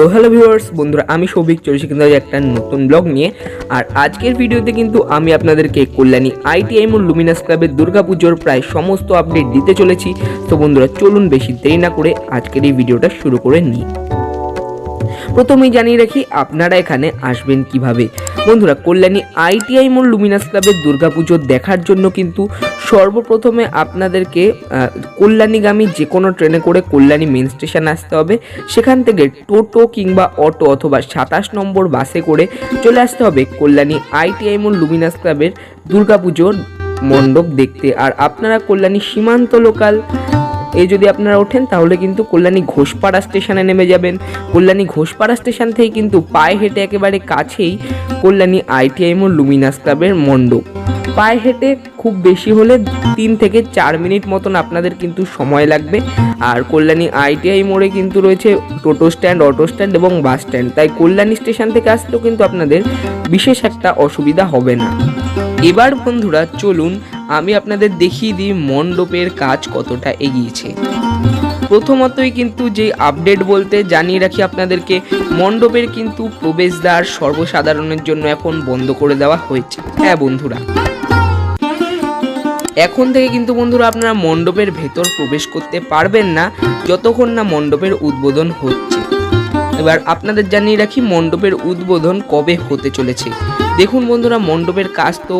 So hello viewers বন্ধুরা, আমি সৌভিক চলেছি কিন্তু একটা নতুন ব্লগ নিয়ে। আর আজকের ভিডিওতে কিন্তু আমি আপনাদেরকে কল্যাণী আইটিআই মোল লুমিনাস ক্লাবের দুর্গাপুজোর প্রায় সমস্ত আপডেট দিতে চলেছি। তো বন্ধুরা, চলুন বেশি দেরি না করে আজকের এই ভিডিওটা শুরু করে নিই। প্রথমেই জানিয়ে রাখি, আপনারা এখানে আসবেন কীভাবে? বন্ধুরা, কল্যাণী আইটিআই মোল লুমিনাস ক্লাবের দুর্গাপুজো দেখার জন্য কিন্তু সর্বপ্রথমে আপনাদেরকে কল্যাণীগামী যে কোনো ট্রেনে করে কল্যাণী মেন স্টেশন আসতে হবে। সেখান থেকে টোটো কিংবা অটো অথবা সাতাশ নম্বর বাসে করে চলে আসতে হবে কল্যাণী আইটিআই মোল লুমিনাস ক্লাবের দুর্গাপুজোর মণ্ডপ দেখতে। আর আপনারা কল্যাণী সীমান্ত লোকাল এই যদি আপনারা ওঠেন তাহলে কিন্তু কল্যাণী ঘোষপাড়া স্টেশনে নেমে যাবেন। কল্যাণী ঘোষপাড়া স্টেশন থেকে কিন্তু পায়ে হেঁটে একেবারে কাছেই কল্যাণী আইটিআইএম ও লুমিনাস ক্লাবের মণ্ডপ। পায়ে হেঁটে খুব বেশি হলে তিন থেকে চার মিনিট মতন আপনাদের কিন্তু সময় লাগবে। আর কল্যাণী আইটিআই মোড়ে কিন্তু রয়েছে টোটো স্ট্যান্ড, অটো স্ট্যান্ড এবং বাস স্ট্যান্ড। তাই কল্যাণী স্টেশন থেকে আসতেও কিন্তু আপনাদের বিশেষ একটা অসুবিধা হবে না। এবার বন্ধুরা চলুন, আমি আপনাদের দেখিয়ে দিই মণ্ডপের কাজ কতটা এগিয়েছে। প্রথমতই কিন্তু যে আপডেট বলতে জানিয়ে রাখি আপনাদেরকে, মণ্ডপের কিন্তু প্রবেশদ্বার সর্বসাধারণের জন্য এখন বন্ধ করে দেওয়া হয়েছে। হ্যাঁ বন্ধুরা। এখন থেকে কিন্তু বন্ধুরা আপনারা মণ্ডপের ভেতর প্রবেশ করতে পারবেন না, যতক্ষণ না মণ্ডপের উদ্বোধন হচ্ছে। এবার আপনাদের জানিয়ে রাখি, মণ্ডপের উদ্বোধন কবে হতে চলেছে। দেখুন বন্ধুরা, মণ্ডপের কাজ তো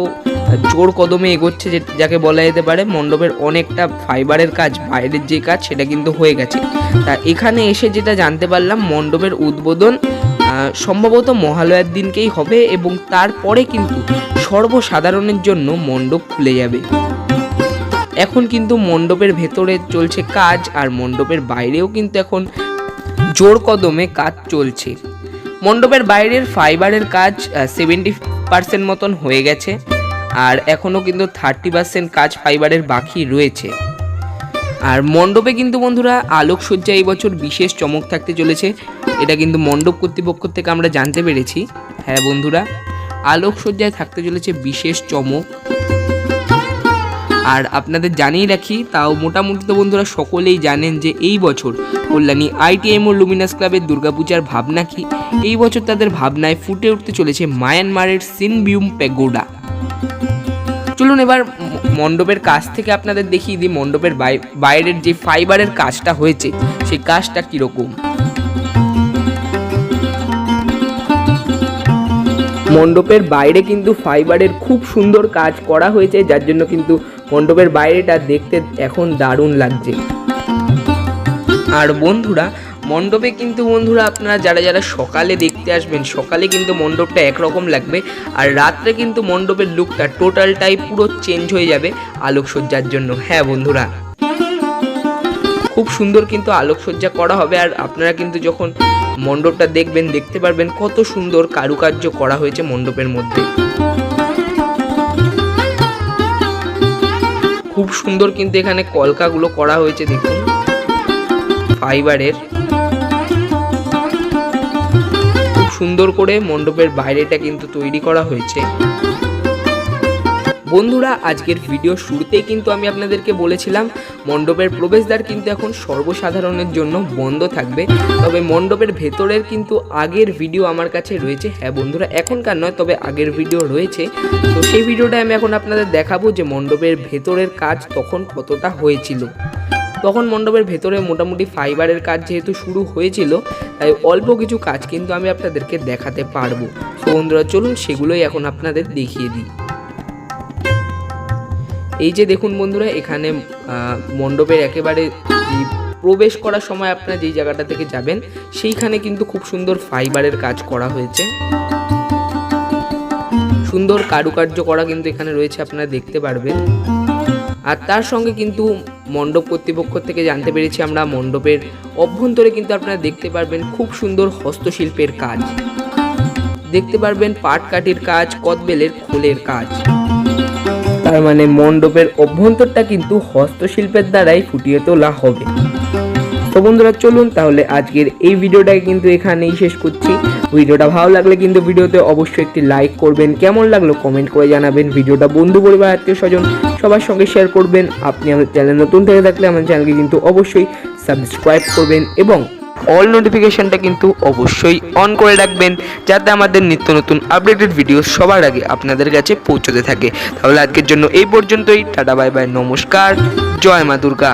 জোর কদমে এগোচ্ছে, যে যাকে বলা যেতে পারে, মণ্ডপের অনেকটা ফাইবারের কাজ, বাইরের যে কাজ, সেটা কিন্তু হয়ে গেছে। তা এখানে এসে যেটা জানতে পারলাম, মণ্ডপের উদ্বোধন সম্ভবত মহালয়ার দিনকেই হবে এবং তারপরে কিন্তু সর্বসাধারণের জন্য মণ্ডপ খুলে যাবে। এখন কিন্তু মণ্ডপের ভেতরে চলছে কাজ আর মণ্ডপের বাইরেও কিন্তু এখন জোর কদমে কাজ চলছে। মণ্ডপের বাইরের ফাইবারের কাজ সেভেন্টি পার্সেন্ট মতন হয়ে গেছে আর এখনও কিন্তু থার্টি পার্সেন্ট কাজ ফাইবারের বাকি রয়েছে। আর মণ্ডপে কিন্তু বন্ধুরা আলোকসজ্জা এই বছর বিশেষ চমক থাকতে চলেছে। এটা কিন্তু মণ্ডপ কর্তৃপক্ষ থেকে আমরা জানতে পেরেছি। হ্যাঁ বন্ধুরা, আলোকসজ্জায় থাকতে চলেছে বিশেষ চমক। আর আপনাদের জানিয়ে রাখি, তাও মোটামুটি তো বন্ধুরা সকলেই জানেন যে এই বছর কল্যাণী আইটিএম ও লুমিনাস ক্লাবের দুর্গাপূজার ভাবনা কি? এই বছর তাদের ভাবনায় ফুটে উঠতে চলেছে মায়ানমারের সিনবিউম প্যাগোডা। চলুন এবার মণ্ডপের কাছ থেকে আপনাদের দেখিয়ে দিই মণ্ডপের বাই- বাইরের যে ফাইবারের কাজটা হয়েছে, সেই কাজটা কীরকম। মণ্ডপের বাইরে কিন্তু ফাইবারের খুব সুন্দর কাজ করা হয়েছে, যার জন্য কিন্তু মণ্ডপের বাইরেটা দেখতে এখন দারুণ লাগছে। আর বন্ধুরা, মণ্ডপে কিন্তু বন্ধুরা আপনারা যারা যারা সকালে দেখতে আসবেন, সকালে কিন্তু মণ্ডপটা একরকম লাগবে আর রাত্রে কিন্তু মণ্ডপের লুকটা টোটালটাই পুরো চেঞ্জ হয়ে যাবে আলোকসজ্জার জন্য। হ্যাঁ বন্ধুরা। খুব সুন্দর কিন্তু আলোকসজ্জা করা হবে আর আপনারা কিন্তু যখন মণ্ডপটা দেখবেন, দেখতে পারবেন কত সুন্দর কারুকার্য করা হয়েছে মণ্ডপের মধ্যে। খুব সুন্দর কিন্তু এখানে কলকাগুলো করা হয়েছে, দেখুন। ফাইবারের। খুব সুন্দর করে মণ্ডপের বাইরেটা কিন্তু তৈরি করা হয়েছে। বন্ধুরা, আজকের ভিডিও শুরুতেই কিন্তু আমি আপনাদেরকে বলেছিলাম, মণ্ডপের প্রবেশদ্বার কিন্তু এখন সর্বসাধারণের জন্য বন্ধ থাকবে। তবে মণ্ডপের ভেতরের কিন্তু আগের ভিডিও আমার কাছে রয়েছে। হ্যাঁ বন্ধুরা, এখনকার নয়, তবে আগের ভিডিও রয়েছে। তো সেই ভিডিওটা আমি এখন আপনাদের দেখাবো যে মণ্ডপের ভেতরের কাজ তখন কতটা হয়েছিল। তখন মণ্ডপের ভেতরে মোটামুটি ফাইবারের কাজ যেহেতু শুরু হয়েছিল, তাই অল্প কিছু কাজ কিন্তু আমি আপনাদেরকে দেখাতে পারব। তো বন্ধুরা, চলুন সেগুলোই এখন আপনাদের দেখিয়ে দিই। এই যে দেখুন বন্ধুরা, এখানে মণ্ডপের একেবারে প্রবেশ করার সময় আপনারা যেই জায়গাটা থেকে যাবেন, সেইখানে কিন্তু খুব সুন্দর ফাইবারের কাজ করা হয়েছে। সুন্দর কারুকার্য করা কিন্তু এখানে রয়েছে, আপনারা দেখতে পারবেন। আর তার সঙ্গে কিন্তু মণ্ডপ কর্তৃপক্ষ থেকে জানতে পেরেছি আমরা, মণ্ডপের অভ্যন্তরে কিন্তু আপনারা দেখতে পারবেন খুব সুন্দর হস্তশিল্পের কাজ। দেখতে পারবেন পাটকাঠির কাজ, কদবেলের খোলের কাজ। তার মানে মণ্ডপের অভ্যন্তরটা কিন্তু হস্তশিল্পের দ্বারাই ফুটিয়ে তোলা হবে। তো বন্ধুরা, চলুন তাহলে আজকের এই ভিডিওটাকে কিন্তু এখানেই শেষ করছি। ভিডিওটা ভালো লাগলে কিন্তু ভিডিওতে অবশ্যই একটি লাইক করবেন। কেমন লাগল কমেন্ট করে জানাবেন। ভিডিওটা বন্ধু পরিবার, আত্মীয় স্বজন সবার সঙ্গে শেয়ার করবেন। আপনি আমাদের চ্যানেল নতুন থেকে থাকলে আমাদের চ্যানেলকে কিন্তু অবশ্যই সাবস্ক্রাইব করবেন এবং অল নোটিফিকেশানটা কিন্তু অবশ্যই অন করে রাখবেন, যাতে আমাদের নিত্য নতুন আপডেটেড ভিডিও সবার আগে আপনাদের কাছে পৌঁছতে থাকে। তাহলে আজকের জন্য এই পর্যন্তই। টাটা বাই বাই নমস্কার। জয় মা দুর্গা।